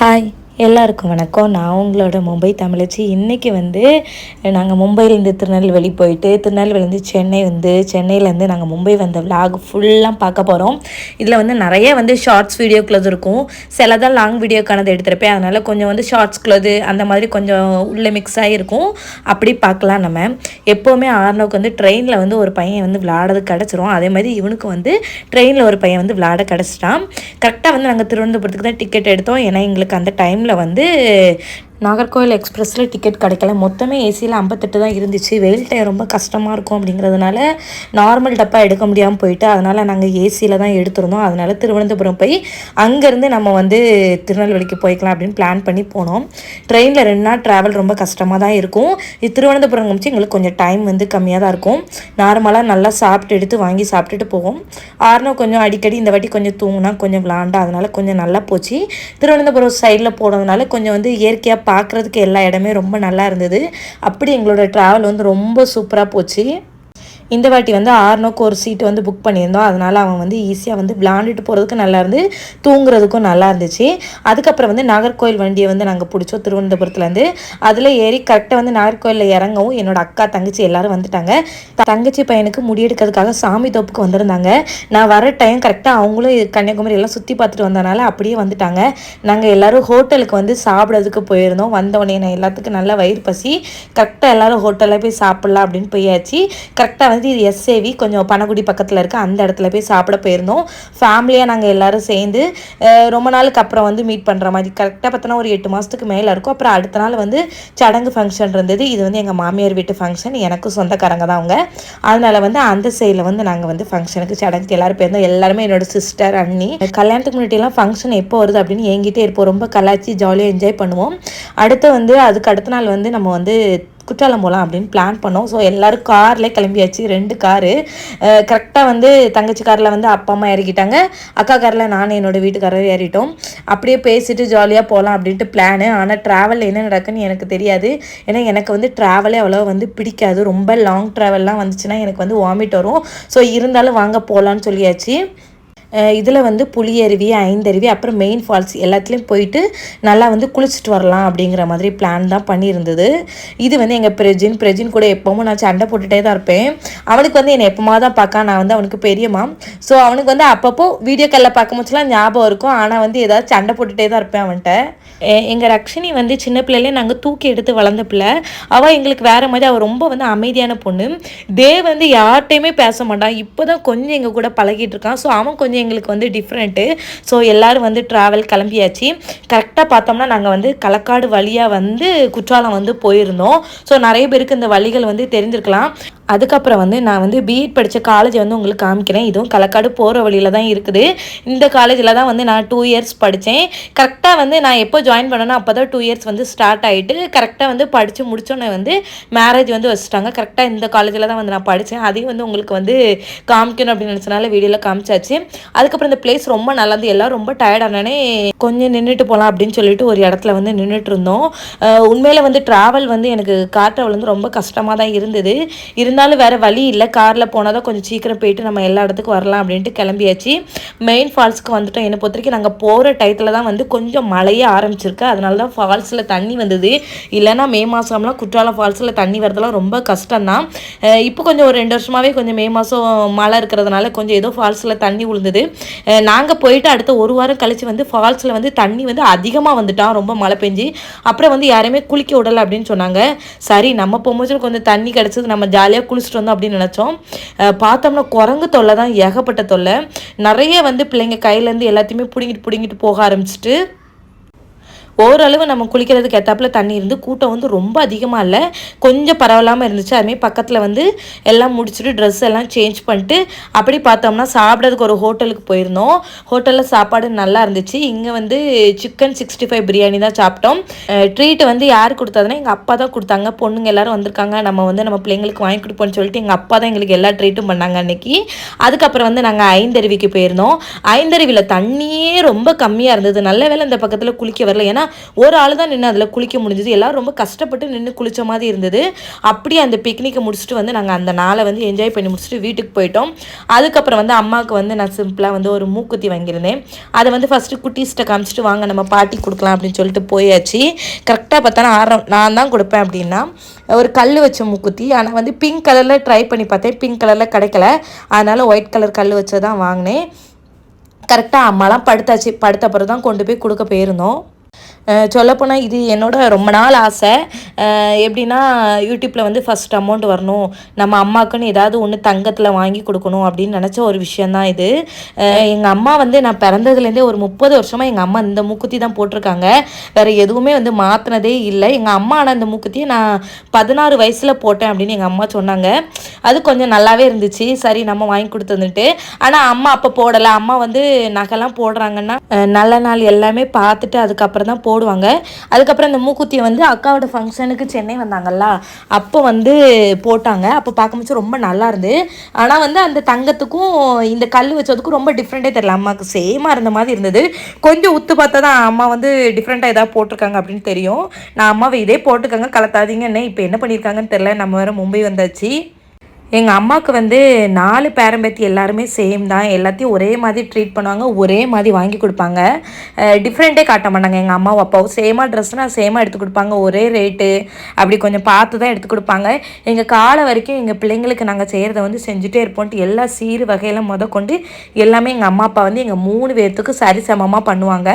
Hi. எல்லாருக்கும் வணக்கம். நான் உங்களோட மும்பை தமிழச்சி. இன்றைக்கி வந்து நாங்கள் மும்பையிலேருந்து திருநெல்வேலி போயிட்டு திருநெல்வேலிருந்து சென்னை வந்து சென்னையிலேருந்து நாங்கள் மும்பை வந்த விலாக் ஃபுல்லாக பார்க்க போகிறோம் இதில் வந்து நிறைய வந்து ஷார்ட்ஸ் வீடியோக்குள்ளது இருக்கும். சிலதான் லாங் வீடியோக்கானது எடுத்துருப்பேன். அதனால் கொஞ்சம் வந்து ஷார்ட்ஸ்குள்ளது அந்த மாதிரி கொஞ்சம் உள்ளே மிக்ஸ் ஆகிருக்கும் அப்படி பார்க்கலாம் நம்ம. எப்போவுமே ஆர்னோக்கு வந்து ட்ரெயினில் வந்து ஒரு பையன் வந்து விளாடது கிடச்சிரும். அதே மாதிரி இவனுக்கு வந்து ட்ரெயினில் ஒரு பையன் வந்து விளாட கிடச்சிட்டான். கரெக்டாக வந்து நாங்கள் திருவனந்தபுரத்துக்கு தான் டிக்கெட் எடுத்தோம். ஏன்னா எங்களுக்கு அந்த டைமில் வந்து நாகர்கோவில் எக்ஸ்பிரஸில் டிக்கெட் கிடைக்கல. மொத்தமே ஏசியில் ஐம்பத்தெட்டு தான் இருந்துச்சு. வெயில் டைம் ரொம்ப கஷ்டமாக இருக்கும் அப்படிங்கிறதுனால நார்மல் டப்பா எடுக்க முடியாமல் போயிட்டு அதனால் நாங்கள் ஏசியில் தான் எடுத்திருந்தோம். அதனால் திருவனந்தபுரம் போய் அங்கேருந்து நம்ம வந்து திருநெல்வேலிக்கு போய்க்கலாம் அப்படின்னு பிளான் பண்ணி போனோம். ட்ரெயினில் ரெண்டு நாள் ட்ராவல் ரொம்ப கஷ்டமாக தான் இருக்கும். இது திருவனந்தபுரம் முடிச்சு எங்களுக்கு கொஞ்சம் டைம் வந்து கம்மியாக தான் இருக்கும். நார்மலாக நல்லா சாப்பிட்டு எடுத்து வாங்கி சாப்பிட்டுட்டு போவோம். ஆறுனா கொஞ்சம் அடிக்கடி இந்த வாட்டி கொஞ்சம் தூங்கினா கொஞ்சம் விளாண்டா அதனால் கொஞ்சம் நல்லா போச்சு. திருவனந்தபுரம் சைடில் போனதுனால கொஞ்சம் வந்து இயற்கையாக பார்க்குறதுக்கு எல்லா இடமே ரொம்ப நல்லா இருந்தது. அப்படி எங்களோட ட்ராவல் வந்து ரொம்ப சூப்பராக போச்சு. இந்த வாட்டி வந்து ஆறுனோக்கு ஒரு சீட்டு வந்து புக் பண்ணியிருந்தோம். அதனால் அவன் வந்து ஈஸியாக வந்து விளாண்டுட்டு போகிறதுக்கு நல்லா இருந்து தூங்குறதுக்கும் நல்லா இருந்துச்சு. அதுக்கப்புறம் வந்து நாகர்கோயில் வண்டியை வந்து நாங்கள் பிடிச்சோம் திருவனந்தபுரத்துலேருந்து அதில் ஏறி கரெக்டாக வந்து நாகர்கோயிலில் இறங்கவும் என்னோடய அக்கா தங்கச்சி எல்லாரும் வந்துட்டாங்க. தங்கச்சி பையனுக்கு முடியெடுக்கிறதுக்காக சாமி தோப்புக்கு வந்திருந்தாங்க. நான் வர டைம் கரெக்டாக அவங்களும் கன்னியாகுமரி எல்லாம் சுற்றி பார்த்துட்டு வந்தனால அப்படியே வந்துட்டாங்க. நாங்கள் எல்லோரும் ஹோட்டலுக்கு வந்து சாப்பிட்றதுக்கு போயிருந்தோம். வந்தவொடனே நான் எல்லாத்துக்கும் நல்லா வயிறு பசி. கரெக்டாக எல்லோரும் ஹோட்டலில் போய் சாப்பிட்லாம் அப்படின்னு போயாச்சு. கரெக்டாக வந்து இது எஸ்ஏவி கொஞ்சம் பனகுடி பக்கத்தில் இருக்க அந்த இடத்துல போய் சாப்பிட போயிருந்தோம். ஃபேமிலியாக நாங்கள் எல்லோரும் சேர்ந்து ரொம்ப நாளுக்கு அப்புறம் வந்து மீட் பண்ணுற மாதிரி கரெக்டாக பார்த்தோன்னா ஒரு எட்டு மாதத்துக்கு மேலே இருக்கும். அப்புறம் அடுத்த நாள் வந்து சடங்கு ஃபங்க்ஷன் இருந்தது. இது வந்து எங்கள் மாமியார் வீட்டு ஃபங்க்ஷன் எனக்கும் சொந்தக்காரங்க தான் அவங்க. அதனால் வந்து அந்த சைடில் வந்து நாங்கள் வந்து ஃபங்க்ஷனுக்கு சடங்குக்கு எல்லோரும் போயிருந்தோம். எல்லாருமே என்னோட சிஸ்டர் அண்ணி. கல்யாணத்துக்கு முன்னாடியெல்லாம் ஃபங்க்ஷன் எப்போ வருது அப்படின்னு எங்கிட்டே இருப்போம். ரொம்ப கலாச்சி ஜாலியாக என்ஜாய் பண்ணுவோம். அடுத்து வந்து அதுக்கு அடுத்த நாள் வந்து நம்ம வந்து குற்றாலம் போகலாம் அப்படின்னு பிளான் பண்ணோம். ஸோ எல்லோரும் கார்லேயே கிளம்பியாச்சு. ரெண்டு காரு கரெக்டாக வந்து தங்கச்சி காரில் வந்து அப்பா அம்மா இறக்கிட்டாங்க. அக்கா காரில் நான் என்னோடய வீட்டுக்காரர் ஏறிட்டோம். அப்படியே பேசிட்டு ஜாலியாக போகலாம் அப்படின்ட்டு பிளானு ஆனால் ட்ராவல் என்ன நடக்குன்னு எனக்கு தெரியாது. ஏன்னா எனக்கு வந்து ட்ராவலே அவ்வளோ வந்து பிடிக்காது. ரொம்ப லாங் ட்ராவல்லாம் வந்துச்சுன்னா எனக்கு வந்து வாமிட் வரும். ஸோ இருந்தாலும் வாங்க போகலான்னு சொல்லியாச்சு. இதில் வந்து புளியருவி ஐந்தருவி அப்புறம் மெயின் ஃபால்ஸ் எல்லாத்துலேயும் போயிட்டு நல்லா வந்து குளிச்சுட்டு வரலாம் அப்படிங்கிற மாதிரி பிளான் தான் பண்ணியிருந்தது. இது வந்து எங்கள் பிரஜின் பிரஜின் கூட எப்பவும் நான் சண்டை போட்டுகிட்டே தான் இருப்பேன். அவனுக்கு வந்து என்னை எப்போமா தான் பார்க்க நான் வந்து அவனுக்கு பெரியம்மா. ஸோ அவனுக்கு வந்து அப்பப்போ வீடியோ காலில் பார்க்கும்போதுலாம் ஞாபகம் இருக்கும். ஆனால் வந்து ஏதாவது சண்டை போட்டுகிட்டே தான் இருப்பேன் அவன்கிட்ட. எங்கள் ரக்ஷினி வந்து சின்ன பிள்ளையிலே நாங்கள் தூக்கி எடுத்து வளர்ந்த பிள்ளை அவள் எங்களுக்கு வேறு மாதிரி அவள் ரொம்ப வந்து அமைதியான பொண்ணு. தேவ் வந்து யார்கிட்டையுமே பேச மாட்டான். இப்போ தான் கொஞ்சம் எங்கள் கூட பழகிட்டு இருக்கான். ஸோ அவன் கொஞ்சம் எங்களுக்கு வந்து டிஃப்ரெண்ட்டு ஸோ எல்லாரும் வந்து ட்ராவல் கிளம்பியாச்சு. கரெக்டாக பார்த்தோம்னா நாங்கள் வந்து களக்காடு வழியாக வந்து குற்றாலம் வந்து போயிருந்தோம். ஸோ நிறைய பேருக்கு இந்த வழிகள் வந்து தெரிஞ்சிருக்கலாம். அதுக்கப்புறம் வந்து நான் வந்து பிஎட் படித்த காலேஜ் வந்து உங்களுக்கு காமிக்கிறேன். இதுவும் களக்காடு போகிற வழியில் தான் இருக்குது. இந்த காலேஜில் தான் வந்து நான் டூ இயர்ஸ் படித்தேன் கரெக்டாக வந்து நான் எப்போ ஜாயின் பண்ணேனோ அப்போ தான் டூ இயர்ஸ் வந்து ஸ்டார்ட் ஆகிட்டு கரெக்டாக வந்து படித்து முடிச்சோன்னே வந்து மேரேஜ் வந்து வச்சுட்டாங்க. கரெக்டாக இந்த காலேஜில் தான் வந்து நான் படித்தேன் அதையும் வந்து உங்களுக்கு வந்து காமிக்கணும் அப்படின்னு நினச்சனால வீடியோவில் காமிச்சாச்சு. அதுக்கப்புறம் இந்த பிளேஸ் ரொம்ப நல்லா இருந்து எல்லாம் ரொம்ப டயர்டானே கொஞ்சம் நின்றுட்டு போகலாம் அப்படின்னு சொல்லிட்டு ஒரு இடத்துல வந்து நின்றுட்டு இருந்தோம். உண்மையில் வந்து ட்ராவல் வந்து எனக்கு கார் ட்ராவல் வந்து ரொம்ப கஷ்டமாக தான் இருந்தது. இருந்தாலும் வேறு வழி இல்லை. காரில் போனால் தான் கொஞ்சம் சீக்கிரம் போயிட்டு நம்ம எல்லா இடத்துக்கும் வரலாம் அப்படின்ட்டு கிளம்பியாச்சு. மெயின் ஃபால்ஸ்க்கு வந்துட்டோம். என்னை பொறுத்த வரைக்கும் நாங்கள் போகிற டயத்தில் தான் வந்து கொஞ்சம் மழையே ஆரம்பிச்சிருக்கு. அதனால தான் ஃபால்ஸில் தண்ணி வந்தது. இல்லைன்னா மே மாதம்லாம் குற்றாலம் ஃபால்ஸில் தண்ணி வரதெல்லாம் ரொம்ப கஷ்டம்தான். இப்போ கொஞ்சம் ஒரு ரெண்டு வருஷமாகவே கொஞ்சம் மே மாதம் மழை இருக்கிறதுனால கொஞ்சம் ஏதோ ஃபால்ஸில் தண்ணி விழுந்தது நாங்கள் போயிட்டு அடுத்த ஒரு வாரம் கழிச்சு வந்து ஃபால்ஸில் வந்து தண்ணி வந்து அதிகமாக வந்துட்டான். ரொம்ப மழை பெஞ்சு. அப்புறம் வந்து யாரையுமே குளிக்க விடலை அப்படின்னு சொன்னாங்க. சரி நம்ம போகும்போது கொஞ்சம் தண்ணி கிடச்சது. நம்ம ஜாலியாக குளிச்சுட்டு வந்தோம் அப்படின்னு நினச்சோம். பார்த்தோம்னா குரங்கு தொல்லை தான் ஏகப்பட்ட தொல்லை. நிறைய வந்து பிள்ளைங்க கையிலேருந்து எல்லாத்தையுமே பிடுங்கிட்டு பிடுங்கிட்டு போக ஆரம்பிச்சிட்டு ஓரளவு நம்ம குளிக்கிறதுக்கு ஏற்றாப்புல தண்ணி இருந்து கூட்டம் வந்து ரொம்ப அதிகமாக இல்லை. கொஞ்சம் பரவலாமல் இருந்துச்சு. அதுமாரி பக்கத்தில் வந்து எல்லாம் முடிச்சுட்டு ட்ரெஸ் எல்லாம் சேஞ்ச் பண்ணிட்டு அப்படி பார்த்தோம்னா சாப்பிட்றதுக்கு ஒரு ஹோட்டலுக்கு போயிருந்தோம். ஹோட்டலில் சாப்பாடு நல்லா இருந்துச்சு. இங்கே வந்து சிக்கன் சிக்ஸ்டி ஃபைவ் பிரியாணி தான் சாப்பிட்டோம். ட்ரீட் வந்து யார் கொடுத்ததுன்னா எங்கள் அப்பா தான் கொடுத்தாங்க. பொண்ணுங்க எல்லாரும் வந்திருக்காங்க. நம்ம வந்து நம்ம பிள்ளைங்களுக்கு வாங்கி கொடுப்போம்னு சொல்லிட்டு எங்கள் அப்பா தான் எங்களுக்கு எல்லா ட்ரீட்டும் பண்ணாங்க அன்னைக்கு. அதுக்கப்புறம் வந்து நாங்கள் ஐந்தருவிக்கு போயிருந்தோம். ஐந்தருவியில் தண்ணியே ரொம்ப கம்மியாக இருந்தது. நல்ல வேளை இந்த பக்கத்தில் குளிக்க வரல. ஏன்னா ஒரு ஆள் தான் நின்று அதில் குளிக்க முடிஞ்சது. எல்லோரும் ரொம்ப கஷ்டப்பட்டு நின்று குளித்த மாதிரி இருந்தது. அப்படியே அந்த பிக்னிக்கை முடிச்சுட்டு வந்து நாங்கள் அந்த நாளை வந்து என்ஜாய் பண்ணி முடிச்சுட்டு வீட்டுக்கு போயிட்டோம். அதுக்கப்புறம் வந்து அம்மாவுக்கு வந்து நான் சிம்பிளாக வந்து ஒரு மூக்குத்தி வாங்கியிருந்தேன். அதை வந்து ஃபஸ்ட்டு குட்டீஸ்ட்டை காமிச்சிட்டு வாங்க நம்ம பாட்டி கொடுக்கலாம் அப்படின்னு சொல்லிட்டு போயாச்சு. கரெக்டாக பார்த்தா ஆரம் நான் தான் கொடுப்பேன் அப்படின்னா ஒரு கல் வச்ச மூக்குத்தி. ஆனால் வந்து பிங்க் கலரில் ட்ரை பண்ணி பார்த்தேன். பிங்க் கலரில் கிடைக்கல. அதனால் ஒயிட் கலர் கல் வச்சு தான் வாங்கினேன். கரெக்டாக அம்மாலாம் படுத்தாச்சு. படுத்த அப்புறம் தான் கொண்டு போய் கொடுக்க போயிருந்தோம். சொல்லப்போனால் இது என்னோட ரொம்ப நாள் ஆசை. எப்படின்னா யூடியூப்பில் வந்து ஃபஸ்ட் அமௌண்ட் வரணும். நம்ம அம்மாவுக்குன்னு ஏதாவது ஒன்று தங்கத்தில் வாங்கி கொடுக்கணும் அப்படின்னு நினச்ச ஒரு விஷயந்தான் இது. எங்கள் அம்மா வந்து நான் பிறந்ததுலேருந்தே ஒரு முப்பது வருஷமாக எங்கள் அம்மா இந்த மூக்குத்தி தான் போட்டிருக்காங்க. வேறு எதுவுமே வந்து மாற்றினதே இல்லை. எங்கள் அம்மா ஆனால் இந்த மூக்குத்தியை நான் பதினாறு வயசில் போட்டேன் அப்படின்னு எங்கள் அம்மா சொன்னாங்க. அது கொஞ்சம் நல்லாவே இருந்துச்சு. சரி நம்ம வாங்கி கொடுத்துருந்துட்டு ஆனால் அம்மா அப்போ போடலை. அம்மா வந்து நகைலாம் போடுறாங்கன்னா நல்ல நாள் எல்லாமே பார்த்துட்டு அதுக்கப்புறம் தான் போடுவாங்க. அதுக்கப்புறம் இந்த மூக்குத்தியை வந்து அக்காவோட ஃபங்க்ஷனுக்கு சென்னை வந்தாங்கல்ல அப்போ வந்து போட்டாங்க. அப்போ பார்க்கும்போது ரொம்ப நல்லா இருந்து ஆனால் வந்து அந்த தங்கத்துக்கும் இந்த கல் வச்சதுக்கும் ரொம்ப டிஃப்ரெண்ட்டே தெரியல. அம்மாவுக்கு சேமாக இருந்த மாதிரி இருந்தது. கொஞ்சம் உத்து பார்த்தா தான் அம்மா வந்து டிஃப்ரெண்ட்டாக ஏதாவது போட்டிருக்காங்க அப்படின்னு தெரியும். நான் அம்மாவை இதே போட்டுக்கோங்க கலத்தாதீங்கன்னு இப்போ என்ன பண்ணியிருக்காங்கன்னு தெரில நம்ம வேறு மும்பை வந்தாச்சு. எங்கள் அம்மாவுக்கு வந்து நாலு பேரம்பேத்தி எல்லாருமே சேம் தான். எல்லாத்தையும் ஒரே மாதிரி ட்ரீட் பண்ணுவாங்க ஒரே மாதிரி வாங்கி கொடுப்பாங்க. டிஃப்ரெண்ட்டே காட்ட மாட்டாங்க. எங்கள் அம்மாவும் அப்பாவும் சேமாக ட்ரெஸ்னால் சேமாக எடுத்து கொடுப்பாங்க. ஒரே ரேட்டு அப்படி கொஞ்சம் பார்த்து தான் எடுத்து கொடுப்பாங்க. எங்கள் காலை வரைக்கும் எங்கள் பிள்ளைங்களுக்கு நாங்கள் செய்கிறத வந்து செஞ்சுட்டே இருப்போம்ட்டு எல்லா சீர் வகையில் முத கொண்டு எல்லாமே எங்கள் அம்மா அப்பா வந்து எங்கள் மூணு பேர்த்துக்கும் சரிசமமாக பண்ணுவாங்க.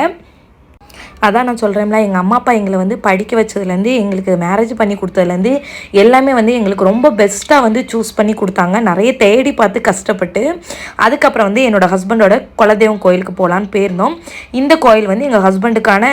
அதான் நான் சொல்கிறேன்ல எங்கள் அம்மா அப்பா எங்களை வந்து படிக்க வச்சதுலேருந்து எங்களுக்கு மேரேஜ் பண்ணி கொடுத்ததுலேருந்து எல்லாமே வந்து எங்களுக்கு ரொம்ப பெஸ்ட்டாக வந்து சூஸ் பண்ணி கொடுத்தாங்க. நிறைய தேடி பார்த்து கஷ்டப்பட்டு அதுக்கப்புறம் வந்து என்னோடய ஹஸ்பண்டோட குலதெய்வம் கோயிலுக்கு போகலான்னு போயிருந்தோம். இந்த கோயில் வந்து எங்கள் ஹஸ்பண்டுக்கான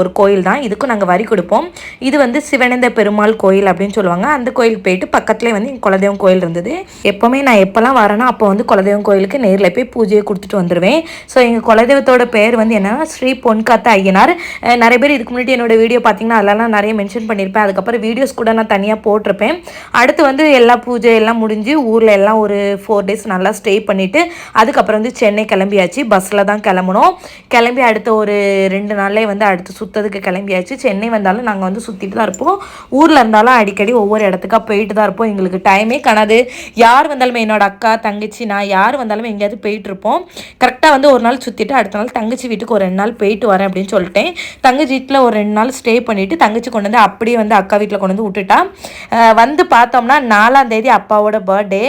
ஒரு கோயில் தான். இதுக்கும் நாங்கள் வரி கொடுப்போம். இது வந்து சிவனந்த பெருமாள் கோயில் அப்படின்னு சொல்லுவாங்க. அந்த கோயிலுக்கு போயிட்டு பக்கத்துலேயே வந்து எங்கள் குலதெய்வம் கோயில் இருந்தது. எப்போவுமே நான் எப்போல்லாம் வரேனோ அப்போ வந்து குலதெய்வம் கோயிலுக்கு நேரில் போய் பூஜையை கொடுத்துட்டு வந்துடுவேன் ஸோ எங்கள் குலதெய்வத்தோட பேர் வந்து என்னென்னா ஸ்ரீ பொன்காத்த ஐயனார். நிறைய பேர் இதுக்கு முன்னாடி என்னோட வீடியோ பார்த்தீங்கன்னா அதெல்லாம் நிறைய மென்ஷன் பண்ணியிருப்பேன். அதுக்கப்புறம் வீடியோஸ் கூட நான் தனியாக போட்டிருப்பேன். அடுத்து வந்து எல்லா பூஜை எல்லாம் முடிஞ்சு ஊரில் எல்லாம் ஒரு ஃபோர் டேஸ் நல்லா ஸ்டே பண்ணிவிட்டு அதுக்கப்புறம் வந்து சென்னை கிளம்பியாச்சு. பஸ்ஸில் தான் கிளம்பணும் கிளம்பி அடுத்த ஒரு ரெண்டு நாளே வந்து அடுத்து சுற்றதுக்கு கிளம்பியாச்சு. சென்னை வந்தாலும் நாங்கள் வந்து சுற்றிட்டு தான் இருப்போம். ஊரில் இருந்தாலும் அடிக்கடி ஒவ்வொரு இடத்துக்காக போயிட்டு தான் இருப்போம். எங்களுக்கு டைமே கணது. யார் வந்தாலுமே என்னோட அக்கா தங்கச்சி நான் யார் வந்தாலும் எங்கேயாவது போயிட்டு இருப்போம். கரெக்டாக வந்து ஒரு நாள் சுற்றிட்டு அடுத்த நாள் தங்கச்சி வீட்டுக்கு ஒரு ரெண்டு நாள் போயிட்டு வரேன் அப்படின்னு சொல்லிட்டேன். தங்கச்சி வீட்டில் ஒரு ரெண்டு நாள் ஸ்டே பண்ணிவிட்டு தங்கச்சி கொண்டு வந்து அப்படியே வந்து அக்கா வீட்டில் கொண்டு வந்து விட்டுட்டா. வந்து பார்த்தோம்னா நாலாம் தேதி அப்பாவோட பர்த்டே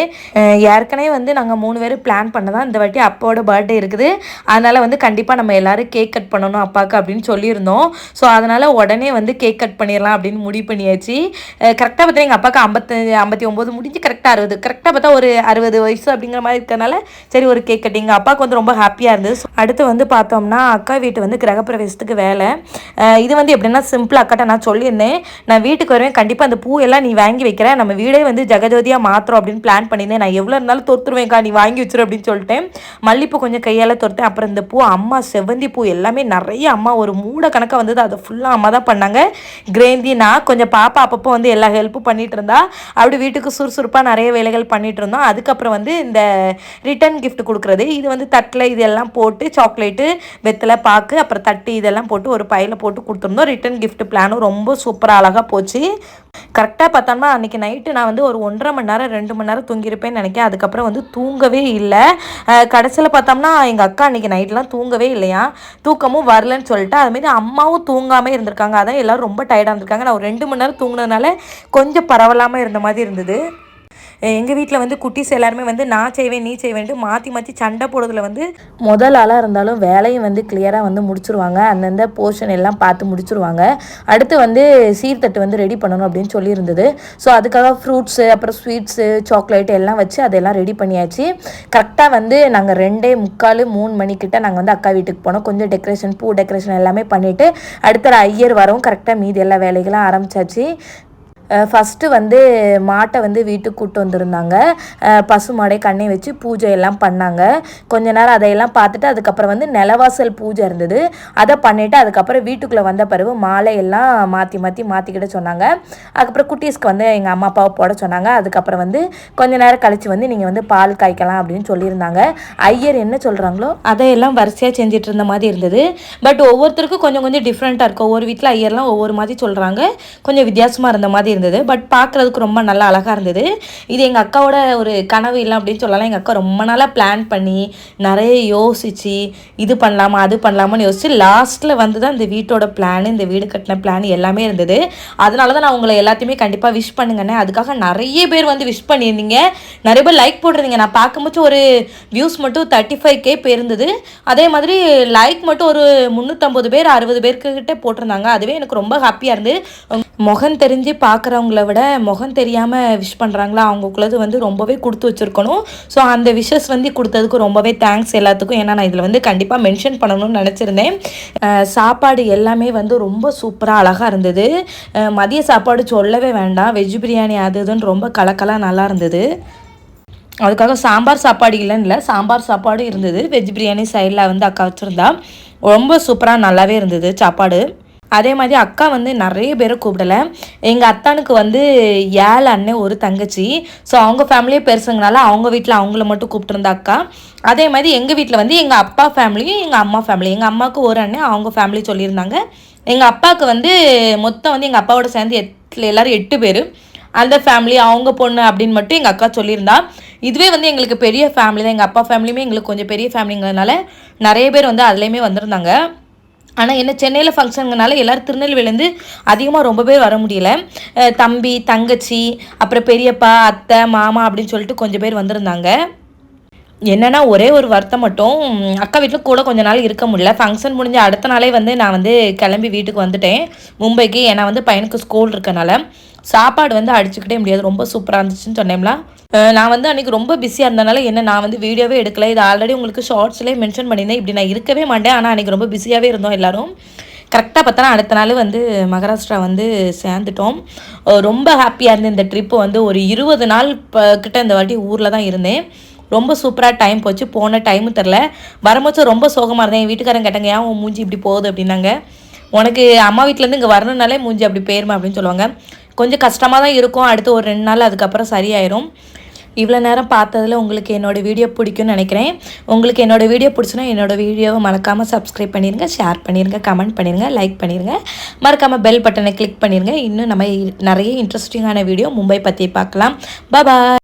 ஏற்கனவே வந்து நாங்கள் மூணு பேர் பிளான் பண்ணதான் இந்த வாட்டி அப்பாவோட பர்த்டே இருக்குது. அதனால் வந்து கண்டிப்பாக நம்ம எல்லோரும் கேக் கட் பண்ணணும் அப்பாவுக்கு அப்படின்னு சொல்லியிருந்தோம். ஸோ அதனால் உடனே வந்து கேக் கட் பண்ணிடலாம் அப்படின்னு முடிவு பண்ணியாச்சு. கரெக்டாக பார்த்தா எங்கள் அப்பாவுக்கு ஐம்பத்தஞ்சு ஐம்பத்தி ஒம்பது முடிஞ்சு கரெக்டாக அறுபது கரெக்டாக பார்த்தா ஒரு அறுபது வயசு அப்படிங்கிற மாதிரி இருக்கிறனால சரி ஒரு கேக் கட்டிங்க அப்பாவுக்கு வந்து ரொம்ப ஹாப்பியாக இருந்தது. அடுத்து வந்து பார்த்தோம்னா அக்கா வீட்டு வந்து கிரகப்பிரவேசத்துக்கு வேலை. இது வந்து எப்படின்னா சிம்பிள் அக்கட்ட நான் சொல்லியிருந்தேன். நான் வீட்டுக்கு வருவேன். கண்டிப்பாக அந்த பூ எல்லாம் நீ வாங்கி வைக்கிற நம்ம வீடே வந்து ஜெகஜோதியாக மாத்திரம் அப்படின்னு பிளான் பண்ணியிருந்தேன். நான் எவ்வளோ இருந்தாலும் தொத்துருவேன்க்கா நீ வாங்கி வச்சிரு அப்படின்னு சொல்லிட்டேன். மல்லிப்பூ கொஞ்சம் கையால் தொடுத்தேன் அப்புறம் இந்த பூ அம்மா செவ்வந்தி பூ எல்லாமே நிறைய அம்மா ஒரு மூட கணக்காக வந்தது. அதை ஃபுல்லாக அம்மா தான் பண்ணாங்க. கிரேந்தி நான் கொஞ்சம் பாப்பா அப்பப்போ வந்து எல்லா ஹெல்ப்பும் பண்ணிட்டு இருந்தா. அப்படி வீட்டுக்கு சுறுசுறுப்பாக நிறைய வேலைகள் பண்ணிட்டு இருந்தோம். அதுக்கப்புறம் வந்து இந்த ரிட்டன் கிஃப்ட் கொடுக்குறது. இது வந்து தட்டில் இதெல்லாம் போட்டு சாக்லேட்டு வெத்தலை பாக்கு அப்புறம் தட்டு இதெல்லாம் போட்டு ஒரு பையில் போட்டு கொடுத்துருந்தோம் ரிட்டன் கிஃப்ட் பிளானும் ரொம்ப சூப்பராக அழகாக போச்சு. கரெக்டாக பார்த்தோம்னா அன்றைக்கி நைட்டு நான் வந்து ஒரு ஒன்றரை மணி நேரம் ரெண்டு மணி நேரம் தூங்கியிருப்பேன்னு நினைக்கிறேன். அதுக்கப்புறம் வந்து தூங்கவே இல்லை. கடைசியில் பார்த்தோம்னா எங்கள் அக்கா அன்றைக்கி நைட்லாம் தூங்கவே இல்லையா? தூக்கமும் வரலன்னு சொல்லிட்டு அதுமாரி அம்மாவும் தூங்காமல் இருந்திருக்காங்க. அதான் எல்லோரும் ரொம்ப டயர்டாக இருந்திருக்காங்க. நான் ஒரு ரெண்டு மணி நேரம் தூங்கினதுனால கொஞ்சம் பரவலாமல் இருந்த மாதிரி இருந்தது. எங்கள் வீட்டில் வந்து குட்டீஸ் எல்லாருமே வந்து நான் செய்வேன் நீ செய்வேன்ட்டு மாற்றி மாற்றி சண்டை போடுறதுல வந்து முதல் ஆளாக இருந்தாலும் வேலையும் வந்து கிளியராக வந்து முடிச்சுருவாங்க. அந்தந்த போர்ஷன் எல்லாம் பார்த்து முடிச்சுருவாங்க. அடுத்து வந்து சீர்தட்டு வந்து ரெடி பண்ணணும் அப்படின்னு சொல்லியிருந்தது. ஸோ அதுக்காக ஃப்ரூட்ஸு அப்புறம் ஸ்வீட்ஸு சாக்லேட் எல்லாம் வச்சு அதெல்லாம் ரெடி பண்ணியாச்சு. கரெக்டாக வந்து நாங்கள் ரெண்டே முக்கால் மூணு மணிக்கிட்ட நாங்கள் வந்து அக்கா வீட்டுக்கு போனோம். கொஞ்சம் டெக்கரேஷன் பூ டெக்கரேஷன் எல்லாமே பண்ணிவிட்டு அடுத்த ஐயர் வரவும் கரெக்டாக மீதி எல்லா வேலைகளும் ஆரம்பிச்சாச்சு. ஃபஸ்ட்டு வந்து மாட்டை வந்து வீட்டுக்கு கூப்பிட்டு வந்திருந்தாங்க. பசு மாடை கண்ணை வச்சு பூஜை எல்லாம் பண்ணாங்க. கொஞ்ச நேரம் அதையெல்லாம் பார்த்துட்டு அதுக்கப்புறம் வந்து நிலவாசல் பூஜை இருந்தது. அதை பண்ணிவிட்டு அதுக்கப்புறம் வீட்டுக்குள்ளே வந்த பிறகு மாலை எல்லாம் மாற்றி மாற்றி மாற்றிக்கிட்ட சொன்னாங்க. அதுக்கப்புறம் குட்டீஸ்க்கு வந்து எங்கள் அம்மா அப்பாவை போட சொன்னாங்க. அதுக்கப்புறம் வந்து கொஞ்ச நேரம் கழித்து வந்து நீங்கள் வந்து பால் காய்க்கலாம் அப்படின்னு சொல்லியிருந்தாங்க. ஐயர் என்ன சொல்கிறாங்களோ அதையெல்லாம் வரிசையாக செஞ்சுட்டு இருந்த மாதிரி இருந்தது. பட் ஒவ்வொருத்தருக்கும் கொஞ்சம் கொஞ்சம் டிஃப்ரெண்ட்டாக இருக்கும் ஒவ்வொரு வீட்டில் ஐயர்லாம் ஒவ்வொரு மாதிரி சொல்கிறாங்க கொஞ்சம் வித்தியாசமாக இருந்த மாதிரி இருந்தது. பட் பார்க்குறதுக்கு ரொம்ப நல்லா அழகாக இருந்தது. இது எங்கள் அக்காவோட ஒரு கனவு இல்லை அப்படின்னு சொல்லலாம். எங்கள் அக்கா ரொம்ப நாளாக பிளான் பண்ணி நிறைய யோசித்து இது பண்ணலாமா அது பண்ணலாமான்னு யோசிச்சு லாஸ்ட்டில் வந்து தான் இந்த வீட்டோட பிளான் இந்த வீடு கட்டின பிளான் எல்லாமே இருந்தது. அதனால தான் நான் உங்களை எல்லாத்தையுமே கண்டிப்பாக விஷ் பண்ணுங்கண்ணே. அதுக்காக நிறைய பேர் வந்து விஷ் பண்ணியிருந்தீங்க. நிறைய பேர் லைக் போட்டிருந்தீங்க. நான் பார்க்கும்போது ஒரு வியூஸ் மட்டும் தேர்ட்டி ஃபைவ் கே போயிருந்தது. அதே மாதிரி லைக் மட்டும் ஒரு முந்நூற்றம்பது பேர் அறுபது பேருக்கு கிட்டே போட்டிருந்தாங்க. அதுவே எனக்கு ரொம்ப ஹாப்பியாக இருந்து முகம் தெரிஞ்சு பார்க்குறவங்கள விட முகம் தெரியாமல் விஷ் பண்ணுறாங்களா அவங்களுக்குள்ளது வந்து ரொம்பவே கொடுத்து வச்சுருக்கணும். ஸோ அந்த விஷஸ் வந்து கொடுத்ததுக்கு ரொம்பவே தேங்க்ஸ் எல்லாத்துக்கும். ஏன்னா நான் இதில் வந்து கண்டிப்பாக மென்ஷன் பண்ணணும்னு நினச்சிருந்தேன். சாப்பாடு எல்லாமே வந்து ரொம்ப சூப்பராக அழகாக இருந்தது. மதிய சாப்பாடு சொல்லவே வேண்டாம். வெஜ் பிரியாணி அது இதுன்னு ரொம்ப கலக்கலாக நல்லா இருந்தது. அதுக்காக சாம்பார் சாப்பாடு இல்லைன்னு இல்லை சாம்பார் சாப்பாடும் இருந்தது. வெஜ் பிரியாணி சைடில் வந்து அக்கா வச்சுருந்தா. ரொம்ப சூப்பராக நல்லாவே இருந்தது சாப்பாடு. அதே மாதிரி அக்கா வந்து நிறைய பேரை கூப்பிடலை. எங்கள் அத்தானுக்கு வந்து ஏழு அண்ணன் ஒரு தங்கச்சி. ஸோ அவங்க ஃபேமிலியே பெருசுங்கனால அவங்க வீட்டில் அவங்கள மட்டும் கூப்பிட்டுருந்தா அக்கா. அதே மாதிரி எங்கள் வீட்டில் வந்து எங்கள் அப்பா ஃபேமிலியும் எங்கள் அம்மா ஃபேமிலி எங்கள் அம்மாவுக்கு ஒரு அண்ணன் அவங்க ஃபேமிலி சொல்லியிருந்தாங்க. எங்கள் அப்பாவுக்கு வந்து மொத்தம் வந்து எங்கள் அப்பாவோட சேர்ந்து எட்டில் எல்லோரும் எட்டு பேர். அந்த ஃபேமிலி அவங்க பொண்ணு அப்படின்னு மட்டும் எங்கள் அக்கா சொல்லியிருந்தா. இதுவே வந்து எங்களுக்கு பெரிய ஃபேமிலி தான். எங்கள் அப்பா ஃபேமிலியுமே எங்களுக்கு கொஞ்சம் பெரிய ஃபேமிலிங்கிறதுனால நிறைய பேர் வந்து அதுலேயுமே வந்திருந்தாங்க. ஆனால் என்ன சென்னையில் ஃபங்க்ஷனுங்கனால எல்லோரும் திருநெல்வேலியிலேருந்து அதிகமாக ரொம்ப பேர் வர முடியல. தம்பி தங்கச்சி அப்புறம் பெரியப்பா அத்தை மாமா அப்படின்னு சொல்லிட்டு கொஞ்சம் பேர் வந்திருந்தாங்க. என்னன்னா ஒரே ஒரு வருத்தம் மட்டும் அக்கா வீட்டில் கூட கொஞ்ச நாள் இருக்க முடியல. ஃபங்க்ஷன் முடிஞ்ச அடுத்த நாளே வந்து நான் வந்து கிளம்பி வீட்டுக்கு வந்துட்டேன். மும்பைக்கு ஏன்னா வந்து பையனுக்கு ஸ்கூல் இருக்கனால. சாப்பாடு வந்து அடிச்சுக்கிட்டே முடியாது. ரொம்ப சூப்பராக இருந்துச்சுன்னு சொன்னேன்ல. நான் வந்து அன்றைக்கி ரொம்ப பிஸியாக இருந்தனால என்ன நான் வந்து வீடியோவே எடுக்கல. இது ஆல்ரெடி உங்களுக்கு ஷார்ட்ஸ்லேயே மென்ஷன் பண்ணியிருந்தேன். இப்படி நான் இருக்கவே மாட்டேன். ஆனால் அன்றைக்கி ரொம்ப பிஸியாகவே இருந்தோம் எல்லோரும். கரெக்டாக பார்த்தா அடுத்த நாள் வந்து மகாராஷ்டிரா வந்து சேர்ந்துட்டோம். ரொம்ப ஹாப்பியாக இருந்து இந்த ட்ரிப்பு வந்து ஒரு இருபது நாள் கிட்ட இந்த வாட்டி ஊரில் தான் இருந்தேன். ரொம்ப சூப்பராக டைம் போச்சு. போன டைமும் தெரில வரும்போது ரொம்ப சோகமாக இருந்தேன். என் வீட்டுக்காரங்க கேட்டாங்க ஏன் உன் மூஞ்சி இப்படி போகுது? அப்படின்னாங்க. உனக்கு அம்மா வீட்டிலேருந்து இங்கே வரணுனாலே மூஞ்சி அப்படி போயிருமா? அப்படின்னு சொல்லுவாங்க. கொஞ்சம் கஷ்டமாக தான் இருக்கும். அடுத்து ஒரு ரெண்டு நாள் அதுக்கப்புறம் சரியாயிரும். இவ்வளோ நேரம் பார்த்ததுல உங்களுக்கு என்னோடய வீடியோ பிடிக்கும்னு நினைக்கிறேன். உங்களுக்கு என்னோடய வீடியோ பிடிச்சுன்னா என்னோடய வீடியோவை மறக்காமல் சப்ஸ்கிரைப் பண்ணிடுங்க ஷேர் பண்ணிடுங்க கமெண்ட் பண்ணிடுங்க லைக் பண்ணிடுங்க மறக்காமல் பெல் பட்டனை கிளிக் பண்ணிடுங்க இன்னும் நம்ம நிறைய இன்ட்ரெஸ்டிங்கான வீடியோ மும்பை பற்றி பார்க்கலாம். பாய்